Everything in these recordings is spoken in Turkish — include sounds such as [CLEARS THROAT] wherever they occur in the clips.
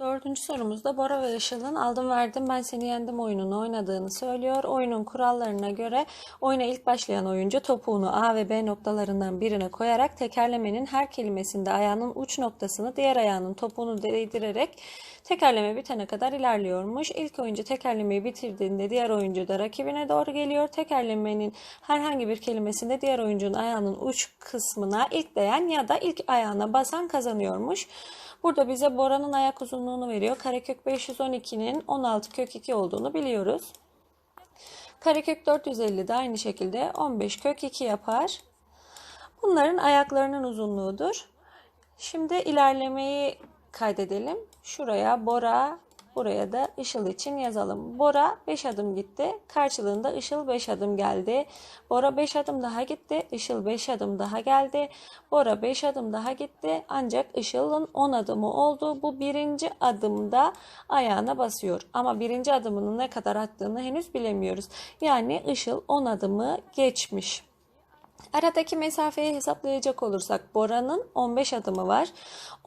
Dördüncü sorumuzda Bora ve Işıl'ın aldım verdim ben seni yendim oyununu oynadığını söylüyor. Oyunun kurallarına göre oyuna ilk başlayan oyuncu topuğunu A ve B noktalarından birine koyarak tekerlemenin her kelimesinde ayağının uç noktasını diğer ayağının topuğunu değdirerek tekerleme bitene kadar ilerliyormuş. İlk oyuncu tekerlemeyi bitirdiğinde diğer oyuncu da rakibine doğru geliyor. Tekerlemenin herhangi bir kelimesinde diğer oyuncunun ayağının uç kısmına ilk değen ya da ilk ayağına basan kazanıyormuş. Burada bize Bora'nın ayak uzunluğunu veriyor. Karekök 512'nin 16 kök 2 olduğunu biliyoruz. Karekök 450 de aynı şekilde 15 kök 2 yapar. Bunların ayaklarının uzunluğudur. Şimdi ilerlemeyi kaydedelim. Şuraya Bora, buraya da Işıl için yazalım. Bora 5 adım gitti. Karşılığında Işıl 5 adım geldi. Bora 5 adım daha gitti. Işıl 5 adım daha geldi. Bora 5 adım daha gitti. Ancak Işıl'ın 10 adımı oldu. Bu birinci adımda ayağına basıyor. Ama birinci adımının ne kadar attığını henüz bilemiyoruz. Yani Işıl 10 adımı geçmiş. Aradaki mesafeyi hesaplayacak olursak Bora'nın 15 adımı var.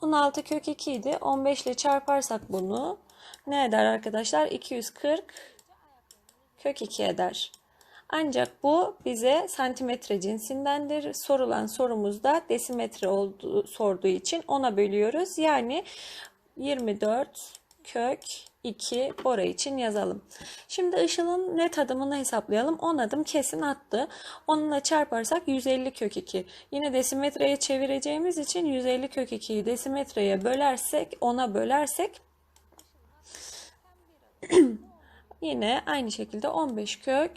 16 kök 2 idi. 15 ile çarparsak bunu ne eder arkadaşlar? 240 kök 2 eder. Ancak bu bize santimetre cinsindendir. Sorulan sorumuzda desimetre olduğu, sorduğu için ona bölüyoruz. Yani 24 kök 2 Bora için yazalım. Şimdi Işıl'ın net adımını hesaplayalım. 10 adım kesin attı. Onunla çarparsak 150 kök 2. Yine desimetreye çevireceğimiz için 150 kök 2'yi desimetreye bölersek, 10'a bölersek [CLEARS THROAT] yine aynı şekilde 15 kök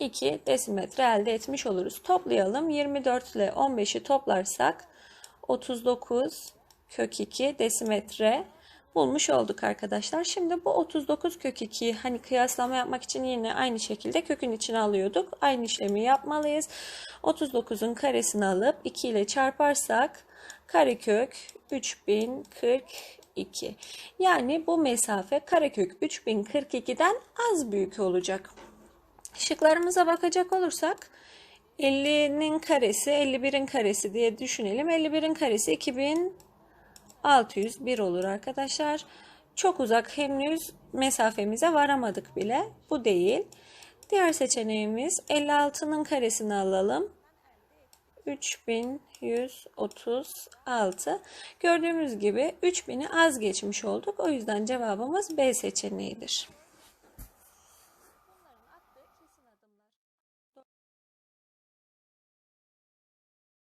2 desimetre elde etmiş oluruz. Toplayalım. 24 ile 15'i toplarsak 39 kök 2 desimetre bulmuş olduk arkadaşlar. Şimdi bu 39 kök 2'yi hani kıyaslama yapmak için yine aynı şekilde kökün içine alıyorduk. Aynı işlemi yapmalıyız. 39'un karesini alıp 2 ile çarparsak karekök 3042. Yani bu mesafe karekök 3042'den az büyük olacak. Şıklarımıza bakacak olursak 50'nin karesi 51'in karesi diye düşünelim. 51'in karesi 2601 olur arkadaşlar. Çok uzak henüz mesafemize varamadık bile. Bu değil. Diğer seçeneğimiz 56'nın karesini alalım. 3136. Gördüğümüz gibi 3000'i az geçmiş olduk. O yüzden cevabımız B seçeneğidir.